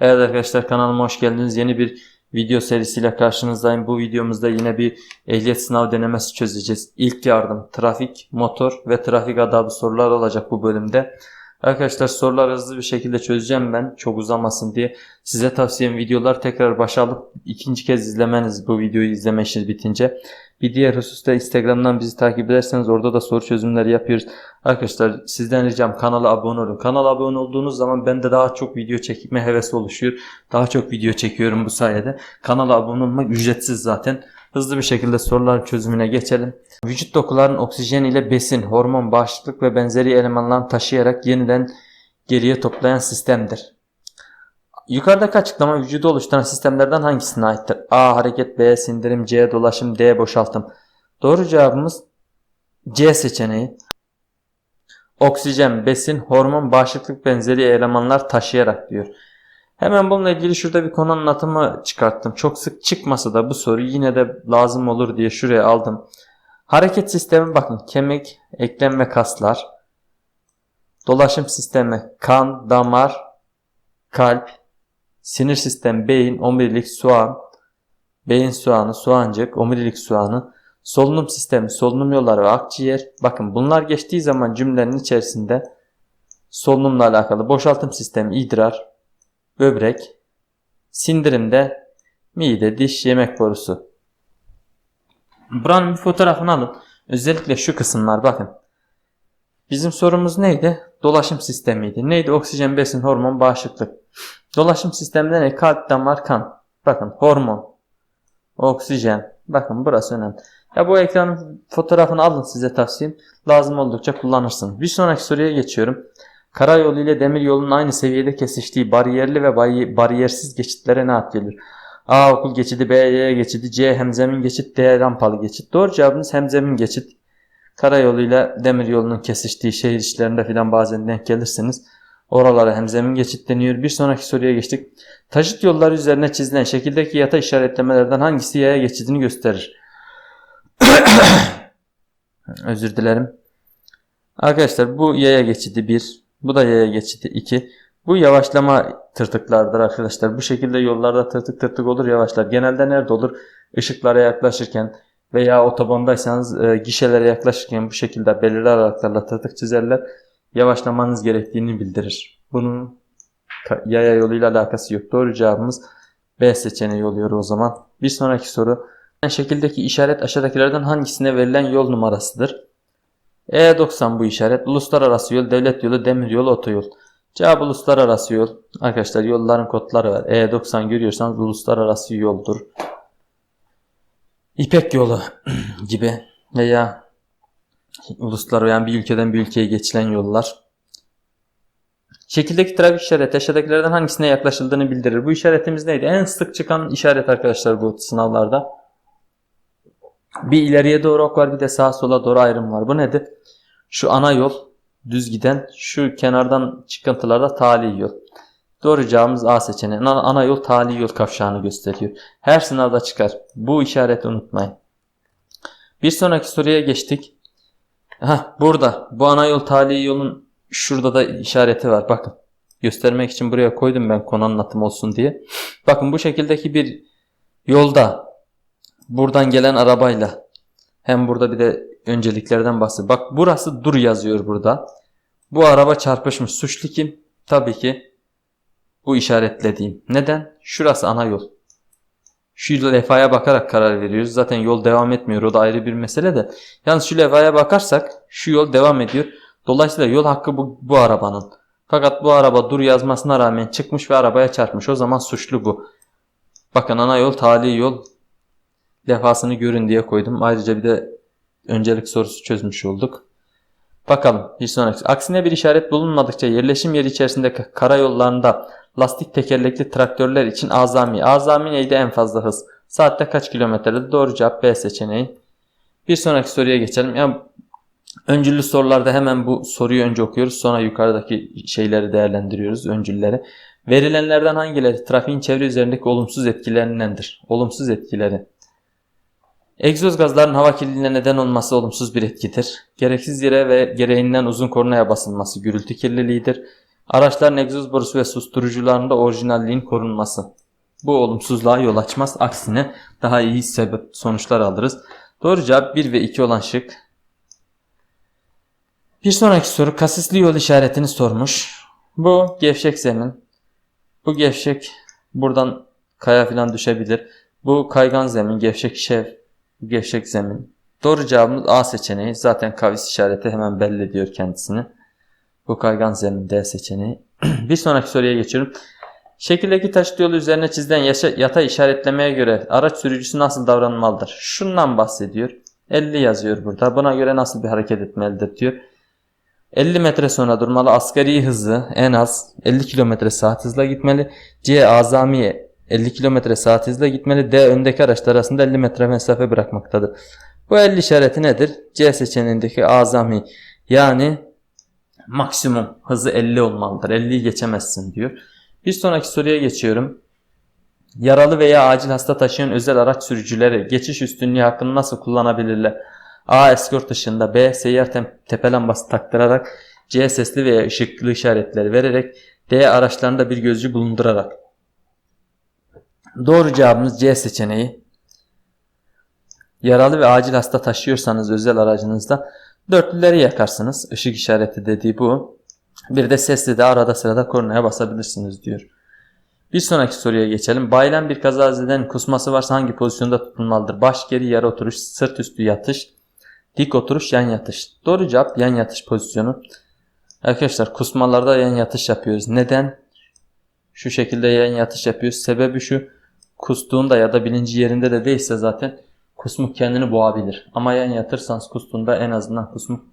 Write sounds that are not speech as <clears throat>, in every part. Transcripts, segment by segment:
Evet arkadaşlar kanalıma hoş geldiniz. Yeni bir video serisiyle karşınızdayım. Bu videomuzda yine bir ehliyet sınav denemesi çözeceğiz. İlk yardım, trafik, motor ve trafik adabı sorular olacak bu bölümde. Arkadaşlar sorular hızlı bir şekilde çözeceğim ben çok uzamasın diye. Size tavsiyem videolar tekrar başa alıp ikinci kez izlemeniz bu videoyu izleme işiniz bitince. Bir diğer hususta Instagram'dan bizi takip ederseniz orada da soru çözümleri yapıyoruz. Arkadaşlar sizden ricam kanala abone olun. Kanala abone olduğunuz zaman bende daha çok video çekme hevesi oluşuyor. Daha çok video çekiyorum bu sayede. Kanala abone olmak ücretsiz zaten. Hızlı bir şekilde soruların çözümüne geçelim. Vücut dokuların oksijen ile besin, hormon, bağışıklık ve benzeri elemanlarını taşıyarak yeniden geriye toplayan sistemdir. Yukarıdaki açıklama vücudu oluşturan sistemlerden hangisine aittir? A. Hareket B. Sindirim C. Dolaşım D. Boşaltım. Doğru cevabımız C seçeneği. Oksijen, besin, hormon, bağışıklık benzeri elemanlar taşıyarak diyor. Hemen bununla ilgili şurada bir konu anlatımı çıkarttım. Çok sık çıkmasa da bu soru yine de lazım olur diye şuraya aldım. Hareket sistemi bakın kemik, eklem ve kaslar. Dolaşım sistemi kan, damar, kalp, sinir sistemi beyin, omurilik, soğan, beyin soğanı, soğancık, omurilik soğanı, solunum sistemi, solunum yolları ve akciğer. Bakın bunlar geçtiği zaman cümlenin içerisinde solunumla alakalı boşaltım sistemi, idrar, böbrek, sindirimde mide, diş, yemek borusu. Buranın bir fotoğrafını alın. Özellikle şu kısımlar bakın. Bizim sorumuz neydi? Dolaşım sistemiydi. Neydi? Oksijen, besin, hormon, bağışıklık. Dolaşım sisteminde ne? Kalp, damar, kan. Bakın hormon, oksijen. Bakın burası önemli. Ya bu ekranın fotoğrafını alın size tavsiyem. Lazım oldukça kullanırsınız. Bir sonraki soruya geçiyorum. Karayolu ile demir yolunun aynı seviyede kesiştiği bariyerli ve bari- bariyersiz geçitlere ne ad gelir? A. Okul geçidi, B. Yaya geçidi, C. Hemzemin geçit, D. Rampalı geçit. Doğru cevabımız hemzemin geçit. Karayoluyla demir yolunun kesiştiği şehir içlerinde filan bazen denk gelirsiniz. Oralara hemzemin geçit deniyor. Bir sonraki soruya geçtik. Taşıt yolları üzerine çizilen şekildeki yata işaretlemelerden hangisi yaya geçidini gösterir? <coughs> Özür dilerim. Arkadaşlar bu yaya geçidi 1. Bu da yaya geçidi 2. Bu yavaşlama tırtıklardır arkadaşlar. Bu şekilde yollarda tırtık tırtık olur yavaşlar. Genelde nerede olur? Işıklara yaklaşırken veya otobandaysanız e, gişelere yaklaşırken bu şekilde belirli aralıklarla tırtık çizerler. Yavaşlamanız gerektiğini bildirir. Bunun yaya yoluyla alakası yok. Doğru cevabımız B seçeneği oluyor o zaman. Bir sonraki soru. Şekildeki işaret aşağıdakilerden hangisine verilen yol numarasıdır? E90 bu işaret. Uluslararası yol, devlet yolu, demir yolu, otoyol. Cevap uluslararası yol. Arkadaşlar yolların kodları var. E90 görüyorsanız uluslararası yoldur. İpek yolu <clears throat> gibi veya uluslar yani bir ülkeden bir ülkeye geçilen yollar. Şekildeki trafik işareti aşağıdakilerden hangisine yaklaşıldığını bildirir. Bu işaretimiz neydi? En sık çıkan işaret arkadaşlar bu sınavlarda. Bir ileriye doğru ok var bir de sağa sola doğru ayrım var. Bu nedir? Şu ana yol düz giden şu kenardan çıkıntılarda tali yol. Doğru cevabımız A seçeneği. Ana, ana yol tali yol kavşağını gösteriyor. Her sınavda çıkar. Bu işareti unutmayın. Bir sonraki soruya geçtik. Heh, burada bu ana yol tali yolun şurada da işareti var. Bakın. Göstermek için buraya koydum ben konu anlatım olsun diye. Bakın bu şekildeki bir yolda buradan gelen arabayla hem burada bir de önceliklerden bahsediyor. Bak burası dur yazıyor burada. Bu araba çarpışmış. Suçlu kim? Tabii ki bu işaretlediğim. Neden? Şurası ana yol. Şu levhaya bakarak karar veriyoruz. Zaten yol devam etmiyor. O da ayrı bir mesele de. Yalnız şu levhaya bakarsak şu yol devam ediyor. Dolayısıyla yol hakkı bu, bu arabanın. Fakat bu araba dur yazmasına rağmen çıkmış ve arabaya çarpmış. O zaman suçlu bu. Bakın ana yol tali yol levhasını görün diye koydum. Ayrıca bir de öncelik sorusu çözmüş olduk. Bakalım bir sonraki. Aksine bir işaret bulunmadıkça yerleşim yeri içerisinde karayollarında lastik tekerlekli traktörler için azami. Azami neydi en fazla hız? Saatte kaç kilometrede? Doğru cevap B seçeneği. Bir sonraki soruya geçelim. Ya öncüllü sorularda hemen bu soruyu önce okuyoruz. Sonra yukarıdaki şeyleri değerlendiriyoruz. Öncülleri. Verilenlerden hangileri trafiğin çevre üzerindeki olumsuz etkilerindendir? Olumsuz etkileri. Egzoz gazların hava kirliliğine neden olması olumsuz bir etkidir. Gereksiz yere ve gereğinden uzun kornaya basılması gürültü kirliliğidir. Araçların egzoz borusu ve susturucularında orijinalliğin korunması. Bu olumsuzluğa yol açmaz. Aksine daha iyi sebep sonuçlar alırız. Doğru cevap 1 ve 2 olan şık. Bir sonraki soru kasisli yol işaretini sormuş. Bu gevşek zemin. Bu gevşek buradan kaya falan düşebilir. Bu kaygan zemin, gevşek şev, gevşek zemin. Doğru cevabımız A seçeneği. Zaten kavis işareti hemen belli ediyor kendisini. Bu kaygan zemin D seçeneği. <clears throat> bir sonraki soruya geçiyorum. Şekildeki taşıt yolu üzerine çizilen yatay işaretlemeye göre araç sürücüsü nasıl davranmalıdır? Şundan bahsediyor. 50 yazıyor burada. Buna göre nasıl bir hareket etmelidir diyor. 50 metre sonra durmalı. Asgari hızı en az 50 km saat hızla gitmeli. C azami 50 km saat hızla gitmeli. D öndeki araçlar arasında 50 metre mesafe bırakmaktadır. Bu 50 işareti nedir? C seçeneğindeki azami yani maksimum hızı 50 olmalıdır. 50'yi geçemezsin diyor. Bir sonraki soruya geçiyorum. Yaralı veya acil hasta taşıyan özel araç sürücüleri geçiş üstünlüğü hakkını nasıl kullanabilirler? A. Eskort ışığında B. Seyyar tepe lambası taktırarak C. Sesli veya ışıklı işaretleri vererek D. Araçlarında bir gözcü bulundurarak. Doğru cevabımız C seçeneği. Yaralı ve acil hasta taşıyorsanız özel aracınızda dörtlüleri yakarsınız. Işık işareti dediği bu. Bir de sesli de arada sırada kornaya basabilirsiniz diyor. Bir sonraki soruya geçelim. Bayılan bir kazazeden kusması varsa hangi pozisyonda tutulmalıdır? Baş geri yarı oturuş, sırt üstü yatış, dik oturuş, yan yatış. Doğru cevap yan yatış pozisyonu. Arkadaşlar kusmalarda yan yatış yapıyoruz. Neden? Şu şekilde yan yatış yapıyoruz. Sebebi şu. Kustuğunda ya da bilinci yerinde de değilse zaten kusmuk kendini boğabilir. Ama yan yatırsanız kustuğunda en azından kusmuk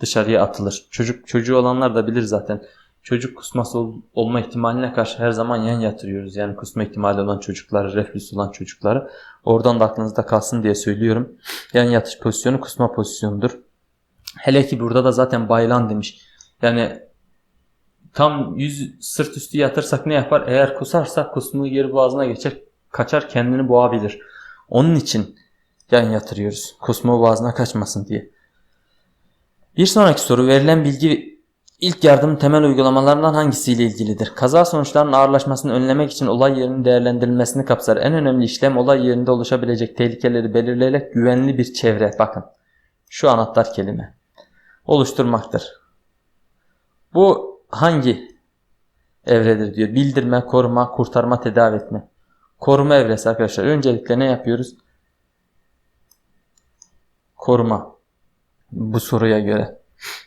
dışarıya atılır. Çocuk çocuğu olanlar da bilir zaten. Çocuk kusması ol- olma ihtimaline karşı her zaman yan yatırıyoruz. Yani kusma ihtimali olan çocukları, reflüs olan çocukları. Oradan da aklınızda kalsın diye söylüyorum. Yan yatış pozisyonu kusma pozisyonudur. Hele ki burada da zaten bayılan demiş. Yani tam yüz sırt üstü yatırsak ne yapar? Eğer kusarsak kusmuğu geri boğazına geçer, kaçar kendini boğabilir. Onun için yan yatırıyoruz. Kusmuğu boğazına kaçmasın diye. Bir sonraki soru verilen bilgi ilk yardım temel uygulamalarından hangisiyle ilgilidir? Kaza sonuçlarının ağırlaşmasını önlemek için olay yerinin değerlendirilmesini kapsar. En önemli işlem olay yerinde oluşabilecek tehlikeleri belirleyerek güvenli bir çevre. Bakın şu anahtar kelime. Oluşturmaktır. Bu hangi evredir diyor. Bildirme, koruma, kurtarma, tedavi etme. Koruma evresi arkadaşlar. Öncelikle ne yapıyoruz? Koruma. Bu soruya göre.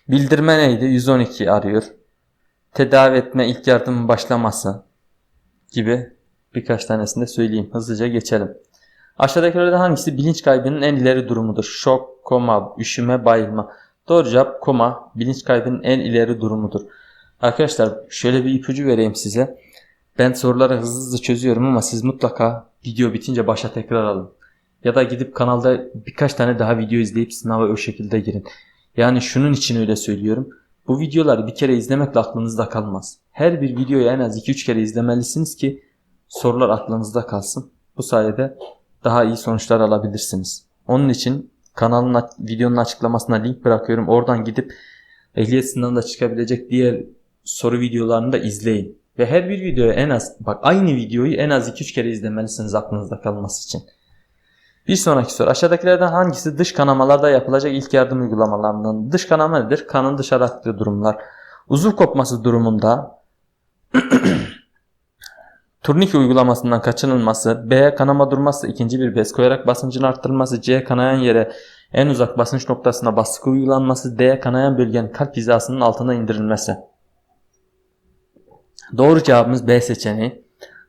Bildirme neydi? 112 arıyor. Tedavi etme, ilk yardımın başlaması gibi birkaç tanesini de söyleyeyim. Hızlıca geçelim. Aşağıdakilerden hangisi bilinç kaybının en ileri durumudur? Şok, koma, üşüme, bayılma. Doğru cevap koma, bilinç kaybının en ileri durumudur. Arkadaşlar şöyle bir ipucu vereyim size. Ben soruları hızlı hızlı çözüyorum ama siz mutlaka video bitince başa tekrar alın. Ya da gidip kanalda birkaç tane daha video izleyip sınava o şekilde girin. Yani şunun için öyle söylüyorum. Bu videoları bir kere izlemekle aklınızda kalmaz. Her bir videoyu en az 2-3 kere izlemelisiniz ki sorular aklınızda kalsın. Bu sayede daha iyi sonuçlar alabilirsiniz. Onun için kanalın videonun açıklamasına link bırakıyorum. Oradan gidip ehliyet sınavında çıkabilecek diğer soru videolarını da izleyin. Ve her bir videoya en az bak aynı videoyu en az 2-3 kere izlemelisiniz aklınızda kalması için. Bir sonraki soru. Aşağıdakilerden hangisi dış kanamalarda yapılacak ilk yardım uygulamalarından? Dış kanama nedir? Kanın dışarı aktığı durumlar. Uzuv kopması durumunda <clears throat> turnike uygulamasından kaçınılması, B kanama durmazsa ikinci bir bez koyarak basıncın arttırılması, C kanayan yere en uzak basınç noktasına baskı uygulanması, D kanayan bölgenin kalp hizasının altına indirilmesi. Doğru cevabımız B seçeneği.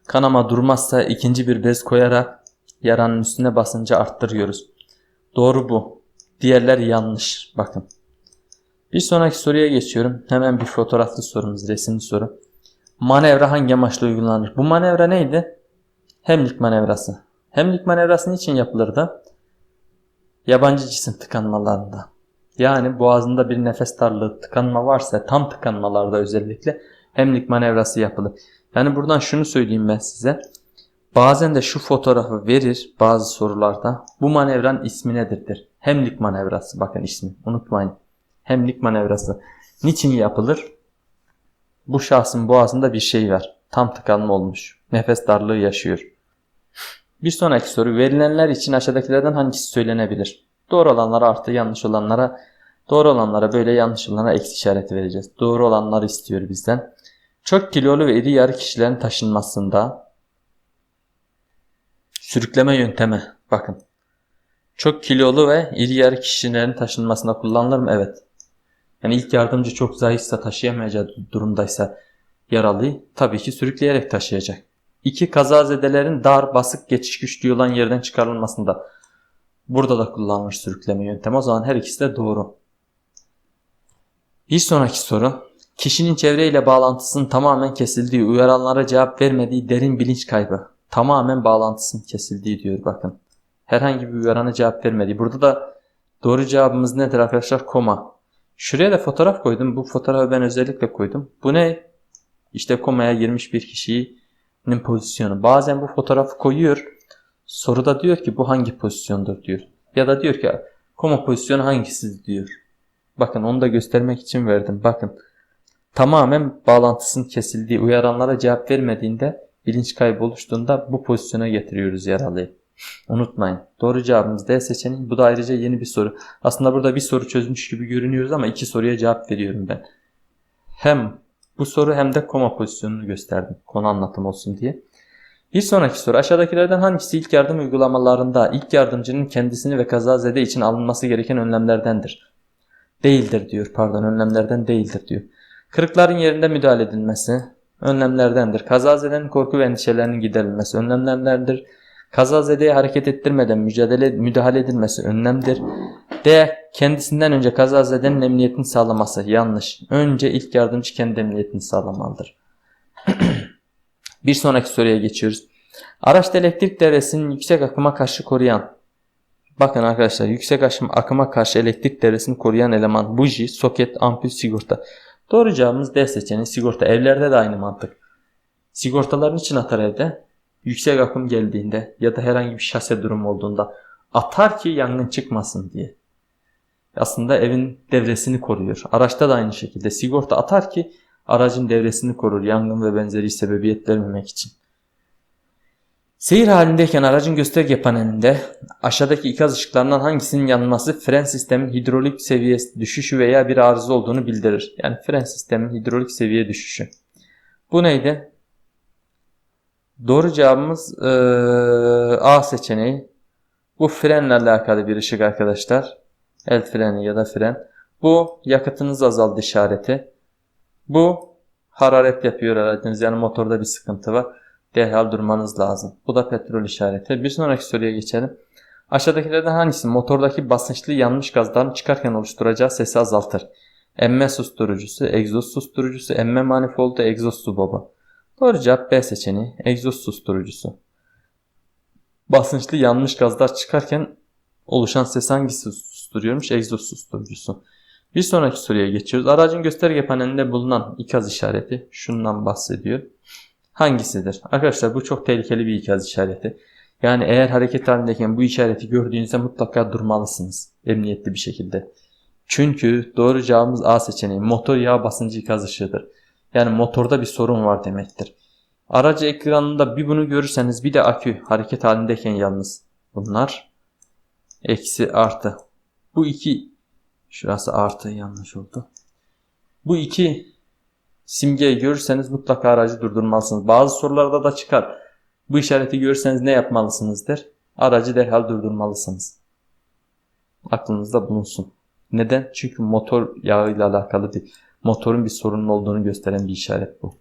Kanama durmazsa ikinci bir bez koyarak yaranın üstüne basıncı arttırıyoruz. Doğru bu. Diğerler yanlış. Bakın. Bir sonraki soruya geçiyorum. Hemen bir fotoğraflı sorumuz, resimli soru. Manevra hangi amaçla uygulanır? Bu manevra neydi? Hemlik manevrası. Hemlik manevrası niçin yapılırdı? Yabancı cisim tıkanmalarında. Yani boğazında bir nefes darlığı, tıkanma varsa tam tıkanmalarda özellikle hemlik manevrası yapılır. Yani buradan şunu söyleyeyim ben size. Bazen de şu fotoğrafı verir bazı sorularda. Bu manevranın ismi nedirdir? Hemlik manevrası. Bakın ismi. Unutmayın. Hemlik manevrası. Niçin yapılır? Bu şahsın boğazında bir şey var. Tam tıkanma olmuş. Nefes darlığı yaşıyor. Bir sonraki soru verilenler için aşağıdakilerden hangisi söylenebilir? Doğru olanlara artı yanlış olanlara doğru olanlara böyle yanlış olanlara eksi işareti vereceğiz. Doğru olanları istiyor bizden. Çok kilolu ve iri yarı kişilerin taşınmasında sürükleme yöntemi bakın. Çok kilolu ve iri yarı kişilerin taşınmasında kullanılır mı? Evet. Yani ilk yardımcı çok zayıfsa taşıyamayacağı durumdaysa yaralıyı tabii ki sürükleyerek taşıyacak. İki kazazedelerin dar, basık, geçiş güçlüğü olan yerden çıkarılmasında burada da kullanılır sürükleme yöntemi. O zaman her ikisi de doğru. Bir sonraki soru. Kişinin çevreyle bağlantısının tamamen kesildiği, uyaranlara cevap vermediği derin bilinç kaybı. Tamamen bağlantısının kesildiği diyor bakın. Herhangi bir uyarana cevap vermediği. Burada da doğru cevabımız nedir arkadaşlar? Koma. Şuraya da fotoğraf koydum. Bu fotoğrafı ben özellikle koydum. Bu ne? İşte komaya girmiş bir kişinin pozisyonu. Bazen bu fotoğrafı koyuyor. Soruda diyor ki bu hangi pozisyondur diyor. Ya da diyor ki koma pozisyonu hangisi diyor. Bakın onu da göstermek için verdim. Bakın tamamen bağlantısının kesildiği, uyaranlara cevap vermediğinde bilinç kaybı oluştuğunda bu pozisyona getiriyoruz yaralıyı. Unutmayın. Doğru cevabımız D seçeneği. Bu da ayrıca yeni bir soru. Aslında burada bir soru çözmüş gibi görünüyoruz ama iki soruya cevap veriyorum ben. Hem bu soru hem de koma pozisyonunu gösterdim. Konu anlatım olsun diye. Bir sonraki soru aşağıdakilerden hangisi ilk yardım uygulamalarında ilk yardımcının kendisini ve kazazede için alınması gereken önlemlerdendir? Değildir diyor pardon önlemlerden değildir diyor. Kırıkların yerinde müdahale edilmesi önlemlerdendir. Kazazedenin korku ve endişelerinin giderilmesi önlemlerdendir. Kazazedeye hareket ettirmeden mücadele müdahale edilmesi önlemdir. D. Kendisinden önce kazazedenin emniyetini sağlaması yanlış. Önce ilk yardımcı kendi emniyetini sağlamalıdır. <clears throat> Bir sonraki soruya geçiyoruz. Araçta elektrik devresinin yüksek akıma karşı koruyan Bakın arkadaşlar yüksek akıma karşı elektrik devresini koruyan eleman buji, soket, ampul, sigorta. Doğru cevabımız D seçeneği sigorta. Evlerde de aynı mantık. Sigortaların için atar evde. Yüksek akım geldiğinde ya da herhangi bir şase durum olduğunda atar ki yangın çıkmasın diye. Aslında evin devresini koruyor. Araçta da aynı şekilde sigorta atar ki aracın devresini korur yangın ve benzeri sebebiyet vermemek için. Seyir halindeyken aracın gösterge panelinde aşağıdaki ikaz ışıklarından hangisinin yanması fren sistemin hidrolik seviyesi düşüşü veya bir arıza olduğunu bildirir. Yani fren sistemin hidrolik seviye düşüşü. Bu neydi? Doğru cevabımız ee, A seçeneği. Bu frenle alakalı bir ışık arkadaşlar. El freni ya da fren. Bu yakıtınız azaldı işareti. Bu hararet yapıyor aracınız yani motorda bir sıkıntı var. Derhal durmanız lazım. Bu da petrol işareti. Bir sonraki soruya geçelim. Aşağıdakilerden hangisi motordaki basınçlı yanmış gazdan çıkarken oluşturacağı sesi azaltır? Emme susturucusu, egzoz susturucusu, emme manifoldu, egzoz su. Doğru cevap B seçeneği. Egzoz susturucusu. Basınçlı yanmış gazlar çıkarken oluşan ses hangisi susturuyormuş? Egzoz susturucusu. Bir sonraki soruya geçiyoruz. Aracın gösterge panelinde bulunan ikaz işareti şundan bahsediyor. Hangisidir? Arkadaşlar bu çok tehlikeli bir ikaz işareti. Yani eğer hareket halindeyken bu işareti gördüğünüzde mutlaka durmalısınız. Emniyetli bir şekilde. Çünkü doğru cevabımız A seçeneği. Motor yağ basıncı ikaz ışığıdır. Yani motorda bir sorun var demektir. Aracı ekranında bir bunu görürseniz bir de akü hareket halindeyken yalnız. Bunlar eksi artı. Bu iki şurası artı yanlış oldu. Bu iki simgeyi görürseniz mutlaka aracı durdurmalısınız. Bazı sorularda da çıkar. Bu işareti görürseniz ne yapmalısınızdır? Aracı derhal durdurmalısınız. Aklınızda bulunsun. Neden? Çünkü motor yağıyla alakalı bir motorun bir sorunun olduğunu gösteren bir işaret bu.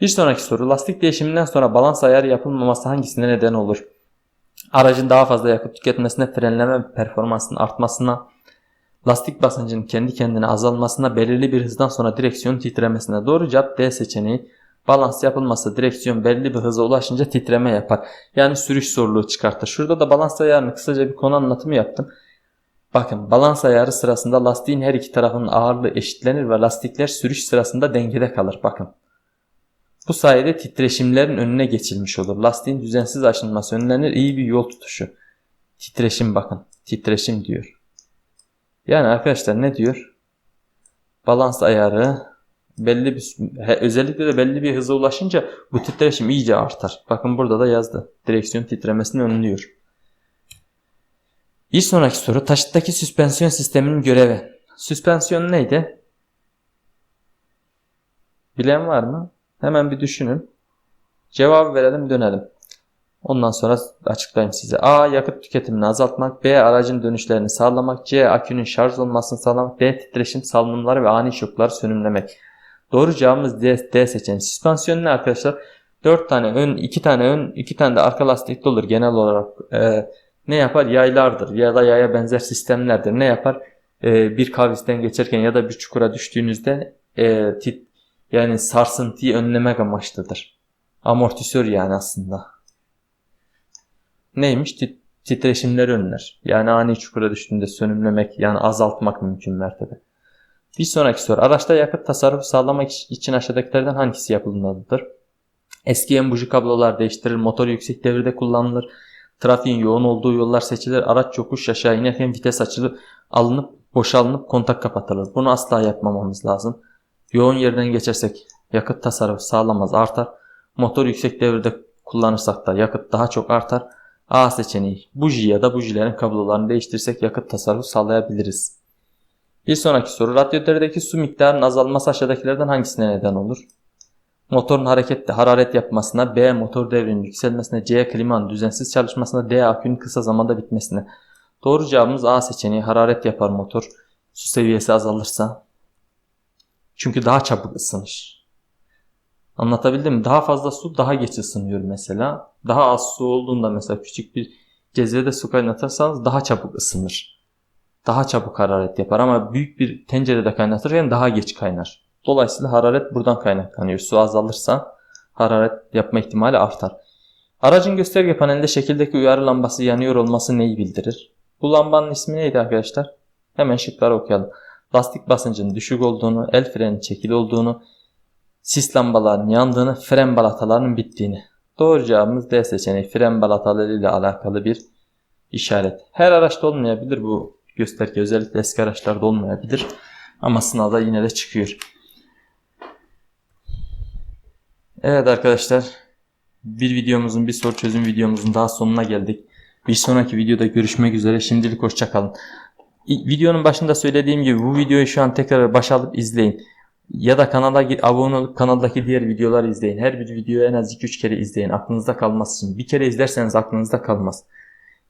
Bir sonraki soru. Lastik değişiminden sonra balans ayarı yapılmaması hangisine neden olur? Aracın daha fazla yakıt tüketmesine, frenleme performansının artmasına, lastik basıncının kendi kendine azalmasına, belirli bir hızdan sonra direksiyon titremesine. Doğru cevap D seçeneği. Balans yapılmazsa direksiyon belli bir hıza ulaşınca titreme yapar. Yani sürüş zorluğu çıkartır. Şurada da balans ayarını kısaca bir konu anlatımı yaptım. Bakın balans ayarı sırasında lastiğin her iki tarafının ağırlığı eşitlenir ve lastikler sürüş sırasında dengede kalır. Bakın. Bu sayede titreşimlerin önüne geçilmiş olur. Lastiğin düzensiz aşınması önlenir. İyi bir yol tutuşu. Titreşim bakın. Titreşim diyor. Yani arkadaşlar ne diyor? Balans ayarı Belli bir özellikle de belli bir hıza ulaşınca bu titreşim iyice artar. Bakın burada da yazdı. Direksiyon titremesini önlüyor. Bir sonraki soru taşıttaki süspansiyon sisteminin görevi. Süspansiyon neydi? Bilen var mı? Hemen bir düşünün. Cevabı verelim dönelim. Ondan sonra açıklayayım size. A. Yakıt tüketimini azaltmak. B. Aracın dönüşlerini sağlamak. C. Akünün şarj olmasını sağlamak. D. Titreşim salınımları ve ani şokları sönümlemek. Doğru cevabımız D, D seçeneği. Süspansiyon ne arkadaşlar? 4 tane ön, 2 tane ön, 2 tane de arka lastikli olur genel olarak. Ee, ne yapar? Yaylardır ya da yaya benzer sistemlerdir. Ne yapar? Ee, bir kavisten geçerken ya da bir çukura düştüğünüzde e, tit, yani sarsıntıyı önlemek amaçlıdır. Amortisör yani aslında. Neymiş? Tit- titreşimleri önler. Yani ani çukura düştüğünde sönümlemek yani azaltmak mümkün mertebe. Bir sonraki soru. Araçta yakıt tasarrufu sağlamak için aşağıdakilerden hangisi yapılmalıdır? Eskiyen buji kablolar değiştirilir, motor yüksek devirde kullanılır, trafiğin yoğun olduğu yollar seçilir, araç yokuş aşağı inerken vites açılıp alınıp boşalınıp kontak kapatılır. Bunu asla yapmamamız lazım. Yoğun yerden geçersek yakıt tasarrufu sağlamaz artar. Motor yüksek devirde kullanırsak da yakıt daha çok artar. A seçeneği buji ya da bujilerin kablolarını değiştirirsek yakıt tasarrufu sağlayabiliriz. Bir sonraki soru. Radyatörteki su miktarının azalması aşağıdakilerden hangisine neden olur? Motorun harekette hararet yapmasına, B. Motor devrinin yükselmesine, C. Klimanın düzensiz çalışmasına, D. Akünün kısa zamanda bitmesine. Doğru cevabımız A seçeneği. Hararet yapar motor. Su seviyesi azalırsa. Çünkü daha çabuk ısınır. Anlatabildim mi? Daha fazla su daha geç ısınıyor mesela. Daha az su olduğunda mesela küçük bir cezvede su kaynatırsanız daha çabuk ısınır. Daha çabuk hararet yapar ama büyük bir tencerede kaynatırken daha geç kaynar. Dolayısıyla hararet buradan kaynaklanıyor. Su azalırsa hararet yapma ihtimali artar. Aracın gösterge panelinde şekildeki uyarı lambası yanıyor olması neyi bildirir? Bu lambanın ismi neydi arkadaşlar? Hemen şıkları okuyalım. Lastik basıncının düşük olduğunu, el frenin çekili olduğunu, sis lambalarının yandığını, fren balatalarının bittiğini. Doğru cevabımız D seçeneği. Fren balataları ile alakalı bir işaret. Her araçta olmayabilir bu gösterge. Özellikle eski araçlarda olmayabilir. Ama sınavda yine de çıkıyor. Evet arkadaşlar. Bir videomuzun, bir soru çözüm videomuzun daha sonuna geldik. Bir sonraki videoda görüşmek üzere. Şimdilik hoşçakalın. Videonun başında söylediğim gibi bu videoyu şu an tekrar baş alıp izleyin. Ya da kanala abone olup kanaldaki diğer videoları izleyin. Her bir videoyu en az 2-3 kere izleyin. Aklınızda kalması için. Bir kere izlerseniz aklınızda kalmaz.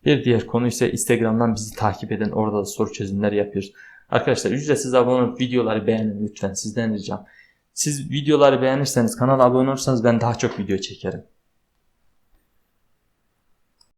Bir diğer konu ise Instagram'dan bizi takip edin. Orada da soru çözümleri yapıyoruz. Arkadaşlar ücretsiz abone olup videoları beğenin lütfen. Sizden ricam. Siz videoları beğenirseniz, kanala abone olursanız ben daha çok video çekerim.